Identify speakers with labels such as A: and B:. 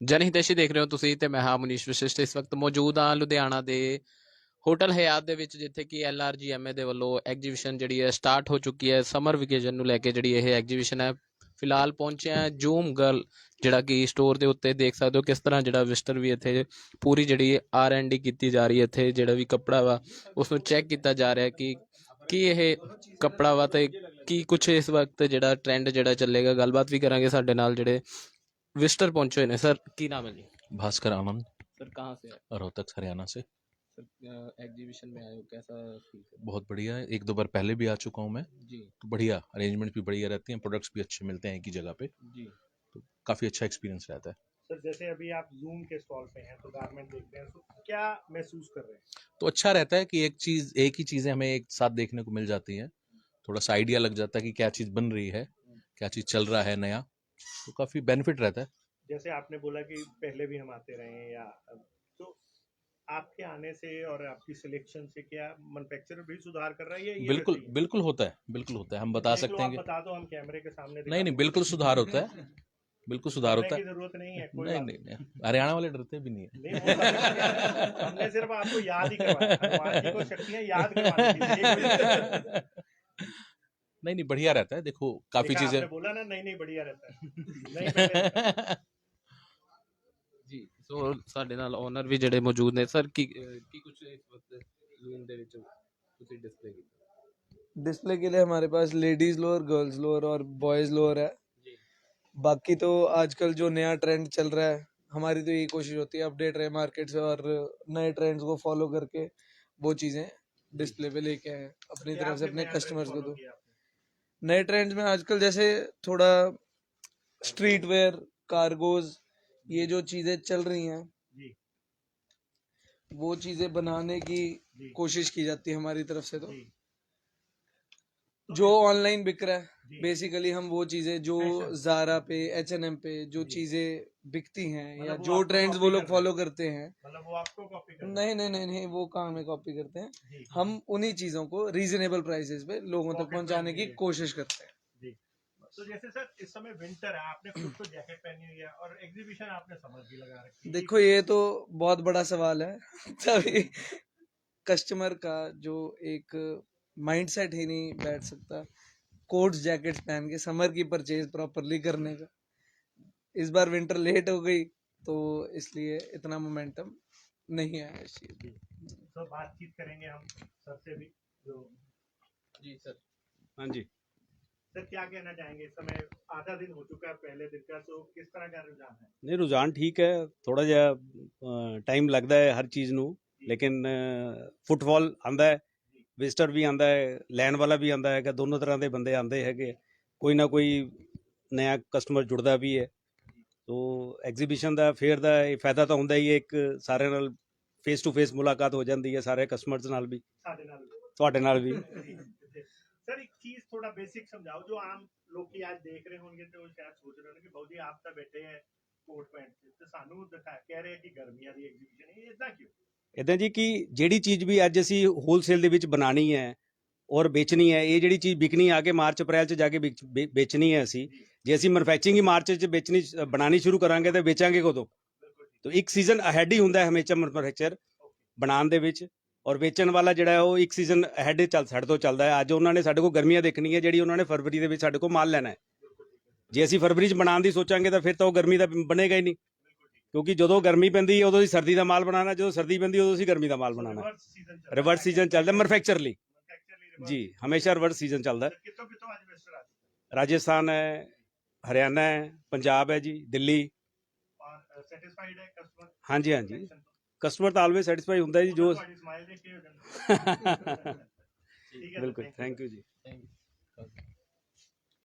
A: ਜਨਹਿਤੈਸ਼ੀ ਦੇਖ ਰਹੇ ਹੋ ਤੁਸੀਂ ਤੇ ਮੈਂ ਹਾਂ ਮਨੀਸ਼ ਵਿਸ਼ਿਸ਼ਟ। ਇਸ ਵਕਤ ਮੌਜੂਦ ਹਾਂ ਲੁਧਿਆਣਾ ਦੇ ਹੋਟਲ ਹਯਾਤ ਦੇ ਵਿੱਚ, ਜਿੱਥੇ ਕਿ ਐਲਆਰਜੀਐਮਏ ਦੇ ਵੱਲੋਂ ਐਗਜੀਬਿਸ਼ਨ ਜਿਹੜੀ ਹੈ ਸਟਾਰਟ ਹੋ ਚੁੱਕੀ ਹੈ। ਸਮਰ ਵਕੇਸ਼ਨ ਨੂੰ ਲੈ ਕੇ ਜਿਹੜੀ ਇਹ ਐਗਜੀਬਿਸ਼ਨ ਹੈ, ਫਿਲਹਾਲ ਪਹੁੰਚਿਆ ਹੈ ਜੂਮ ਗਰਲ, ਜਿਹੜਾ ਕਿ ਸਟੋਰ ਦੇ ਉੱਤੇ ਦੇਖ ਸਕਦੇ ਹੋ ਕਿਸ ਤਰ੍ਹਾਂ ਜਿਹੜਾ ਵਿਸਟਰ ਵੀ ਇੱਥੇ ਪੂਰੀ ਜਿਹੜੀ ਆਰ ਐਂਡ ਡੀ ਕੀਤੀ ਜਾ ਰਹੀ ਹੈ ਇੱਥੇ, ਜਿਹੜਾ ਵੀ ਕੱਪੜਾ ਵਾ, ਉਸ ਨੂੰ ਚੈੱਕ ਕੀਤਾ ਜਾ ਰਿਹਾ ਕਿ ਕੀ ਇਹ ਕੱਪੜਾ ਵਾ ਤੇ ਕੀ ਕੁਝ ਇਸ ਵਕਤ ਜਿਹੜਾ ਟ੍ਰੈਂਡ ਜਿਹੜਾ ਚੱਲੇਗਾ ਗੱਲਬਾਤ ਵੀ ਕਰਾਂਗੇ ਸਾਡੇ ਨਾਲ ਜਿਹੜੇ ਵਿਜ਼ਟਰ ਪਹੁੰਚੇ ਹੋਏ ਨੇ ਸਰ ਕੀ ਨਾਮ ਹੈ ਜੀ
B: भास्कर आनंद
A: सर कहाँ से है
B: रोहतक हरियाणा से
A: सर एग्जीबिशन में आए हो कैसा फील कर
B: बहुत बढ़िया है एक दो बार पहले भी आ चुका हूँ मैं
A: जी
B: तो बढ़िया अरेंजमेंट भी बढ़िया रहती हैं प्रोडक्ट्स भी अच्छे मिलते हैं एक ही जगह पे
A: जी
B: तो काफ़ी अच्छा एक्सपीरियंस रहता है
C: सर जैसे अभी आप जूम के स्टॉल पे हैं तो गारमेंट देख रहे हैं तो क्या महसूस कर रहे हैं?
B: तो अच्छा रहता है कि एक चीज़ एक ही चीज़ें हमें एक साथ देखने को मिल जाती हैं। थोड़ा सा आइडिया लग जाता है कि क्या चीज़ बन रही है क्या चीज़ चल रहा है नया तो काफ़ी बेनिफिट रहता है।
C: जैसे आपने बोला कि पहले भी हम आते रहे हैं या तो आपके आने से और आपकी सिलेक्शन से क्या मैन्युफैक्चरर भी सुधार कर रहा है या
B: बिल्कुल? बिल्कुल होता है बिल्कुल होता है। हम बता सकते हैं कि
C: बता दो हम कैमरे के सामने
B: नहीं नहीं बिल्कुल सुधार होता है। बिल्कुल सुधार
C: कैमरे
B: होता
C: की
B: है
C: जरूरत नहीं है कोई
B: नहीं
C: बात
B: नहीं नहीं हरियाणा वाले डरते भी नहीं है
C: नहीं वो बात- हमने सिर्फ आपको याद ही करवाया हनुमान जी को शक्तियां याद करवानी थी एक मिनट।
B: नहीं नहीं बढ़िया रहता है देखो काफ़ी
C: देखा,
B: चीज़ें
C: आपने बोला ना नहीं नहीं बढ़िया रहता है नहीं पहले-
A: ਜੀ ਸੋ ਸਾਡੇ ਨਾਲ ਓਨਰ ਵੀ ਜਿਹੜੇ ਮੌਜੂਦ ਨੇ ਸਰ ਕੀ ਅਹ, ਕੀ ਕੁਝ ਇਸ ਵਕਤ ਜ਼ੂਮ ਦੇ ਵਿੱਚ ਤੁਸੀਂ ਡਿਸਪਲੇ ਕੀਤਾ
D: डिस्प्ले के लिए हमारे पास लेडीज लोअर गर्ल्स लोअर और बॉयज लोअर है
A: जी
D: बाकी तो आजकल जो नया ट्रेंड चल रहा है हमारी तो यही कोशिश होती है अपडेट रहे मार्केट से और नए ट्रेंड्स को फॉलो करके वो चीज़ें डिस्प्ले पे लेके आए अपनी तरफ़ से अपने कस्टमर्स को दो नए ट्रेंड्स में आजकल जैसे थोड़ा स्ट्रीट वेयर कार्गोज ये जो चीज़ें चल रही हैं वो चीज़ें बनाने की कोशिश की जाती है हमारी तरफ़ से तो।
C: जो।
D: ऑनलाइन बिक रहा है। बेसिकली हम वो चीज़ें जो जारा पे एच एन एम पे जो चीज़ें बिकती हैं या
C: मतलब
D: जो ट्रेंड्स वो लोग फॉलो करते हैं।
C: मतलब वो आपको कॉपी कर
D: नहीं नहीं नहीं नहीं वो काम में कॉपी करते हैं? हम उन्हीं चीज़ों को रीजनेबल प्राइसेस पे लोगों तक पहुँचाने की कोशिश करते हैं।
C: तो जैसे सर इस समय विंटर है आपने खुद तो जैकेट पहनी हुई है और एग्जीबिशन आपने समझ भी लगा रखी है।
D: देखो ये तो बहुत बड़ा सवाल है। तभी कस्टमर का जो एक माइंडसेट ही नहीं बैठ सकता। कोट्स जैकेट्स पहन के समर की परचेज प्रॉपरली करने का इस बार विंटर लेट हो गई तो इसलिए इतना मोमेंटम नहीं आया इस चीज में।
C: तो बातचीत करेंगे हम सर से भी जो
A: ਜੀ ਸਰ
E: हाँ जी
C: सर क्या कहना चाहेंगे इस समय आधा दिन हो चुका है पहले दिन का तो किस तरह का रुझान है
E: ਨਹੀਂ ਰੁਝਾਨ ਠੀਕ ਹੈ ਥੋੜਾ ਜਿਹਾ ਟਾਈਮ ਲੱਗਦਾ ਹੈ ਹਰ ਚੀਜ਼ ਨੂੰ ਲੇਕਿਨ ਫੁੱਟਬਾਲ ਆਂਦਾ ਹੈ ਵਿਜ਼ਟਰ ਵੀ ਆਂਦਾ ਹੈ ਲੈਣ ਵਾਲਾ ਵੀ ਆਂਦਾ ਹੈਗਾ ਦੋਨੋਂ ਤਰ੍ਹਾਂ ਦੇ ਬੰਦੇ ਆਂਦੇ ਹੈਗੇ ਕੋਈ ਨਾ ਕੋਈ ਨਵਾਂ ਕਸਟਮਰ ਜੁੜਦਾ ਵੀ ਹੈ। ਤੋ ਐਗਜ਼ੀਬਿਸ਼ਨ ਦਾ ਫੇਅਰ ਦਾ ਇਹ ਫਾਇਦਾ ਤਾਂ ਹੁੰਦਾ ਹੀ ਹੈ ਇੱਕ ਸਾਰਿਆਂ ਨਾਲ ਫੇਸ ਟੂ ਫੇਸ ਮੁਲਾਕਾਤ ਹੋ ਜਾਂਦੀ ਹੈ ਸਾਰੇ ਕਸਟਮਰਸ ਨਾਲ ਵੀ।
C: ਸਾਡੇ ਨਾਲ
E: ਤੁਹਾਡੇ ਨਾਲ ਵੀ।
C: ਸਰ ਇੱਕ ਚੀਜ਼ ਥੋੜਾ ਬੇਸਿਕ ਸਮਝਾਓ ਜੋ ਆਮ ਲੋਕੀ ਅੱਜ ਦੇਖ ਰਹੇ ਹੋਣਗੇ ਤੇ ਉਹ ਸ਼ਾਇਦ ਸੋਚ ਰਹੇ ਹੋਣਗੇ ਬਾਊ ਜੀ ਆਪ ਤਾਂ ਬੈਠੇ ਹੈ ਕੋਟ ਪੈਂਟ ਤੇ। ਸਾਨੂੰ ਦਿਖਾ ਕਹਿ ਰਹੇ ਕਿ ਗਰਮੀਆਂ ਦੀ ਐਗਜ਼ੀਬਿਸ਼ਨ ਹੈ ਇਦਾਂ ਕਿਉਂ?
E: ਇਦਾਂ ਜੀ ਕਿ ਜਿਹੜੀ ਚੀਜ਼ ਵੀ ਅੱਜ ਅਸੀਂ ਹੋਲਸੇਲ ਦੇ ਵਿੱਚ ਬਣਾਣੀ ਹੈ ਔਰ ਵੇਚਣੀ ਹੈ, ਇਹ ਜਿਹੜੀ ਚੀਜ਼ ਵਿਕਣੀ ਆ ਕੇ ਮਾਰਚ, ਅਪ੍ਰੈਲ ਚ ਜਾ ਕੇ ਵੇਚਣੀ ਹੈ ਅਸੀਂ, ਜੇ ਅਸੀਂ ਮੈਨੂਫੈਕਚਰਿੰਗ ਹੀ ਮਾਰਚ ਚ ਵੇਚਣੀ ਬਣਾਣੀ ਸ਼ੁਰੂ ਕਰਾਂਗੇ ਤਾਂ ਵੇਚਾਂਗੇ ਕਦੋਂ? ਤਾਂ ਇੱਕ ਸੀਜ਼ਨ ਅਹੈਡ ਹੀ ਹੁੰਦਾ ਹੈ ਹਮੇਸ਼ਾ ਮੈਨੂਫੈਕਚਰ ਬਣਾਉਣ ਦੇ ਵਿੱਚ ਔਰ ਵੇਚਣ ਵਾਲਾ ਜਿਹੜਾ ਉਹ ਇੱਕ ਸੀਜ਼ਨ ਅਹੈਡ ਚੱਲ, ਸਾਡੇ ਤੋਂ ਚੱਲਦਾ ਹੈ। ਅੱਜ ਉਹਨਾਂ ਨੇ ਸਾਡੇ ਕੋਲ ਗਰਮੀਆਂ ਦੇਖਣੀ ਹੈ, ਜਿਹੜੀ ਉਹਨਾਂ ਨੇ ਫਰਵਰੀ ਦੇ ਵਿੱਚ ਸਾਡੇ ਕੋਲ ਮਾਲ ਲੈਣਾ ਹੈ। ਜੇ ਅਸੀਂ ਫਰਵਰੀ ਚ ਬਣਾਉਣ ਦੀ ਸੋਚਾਂਗੇ ਤਾਂ ਫਿਰ ਤਾਂ ਉਹ ਗਰਮੀ ਦਾ ਬਣੇਗਾ ਹੀ ਨਹੀਂ। ਕਿਉਂਕਿ ਜਦੋਂ ਗਰਮੀ ਪੈਂਦੀ ਹੈ ਉਦੋਂ ਅਸੀਂ ਸਰਦੀ ਦਾ ਮਾਲ ਬਣਾਉਣਾ ਜਦੋਂ ਸਰਦੀ ਪੈਂਦੀ ਉਦੋਂ ਅਸੀਂ ਗਰਮੀ ਦਾ ਮਾਲ ਬਣਾਉਣਾ। ਰਿਵਰਸ ਸੀਜ਼ਨ ਚੱਲਦਾ ਮੈਨੂਫੈਕਚਰ ਜੀ ਹਮੇਸ਼ਾ ਰਿਵਰਸ ਸੀਜ਼ਨ ਚੱਲਦਾ। ਰਾਜਸਥਾਨ ਹੈ ਹਰਿਆਣਾ ਹੈ ਪੰਜਾਬ ਹੈ ਜੀ ਦਿੱਲੀ। ਹਾਂਜੀ ਹਾਂਜੀ। ਕਸਟਮਰ ਤਾਂ? ਆਲਵੇਸ ਸੈਟੀਸਫਾਈ ਹੁੰਦਾ ਜੀ ਜੋ ਬਿਲਕੁਲ ਥੈਂਕ ਯੂ ਜੀ।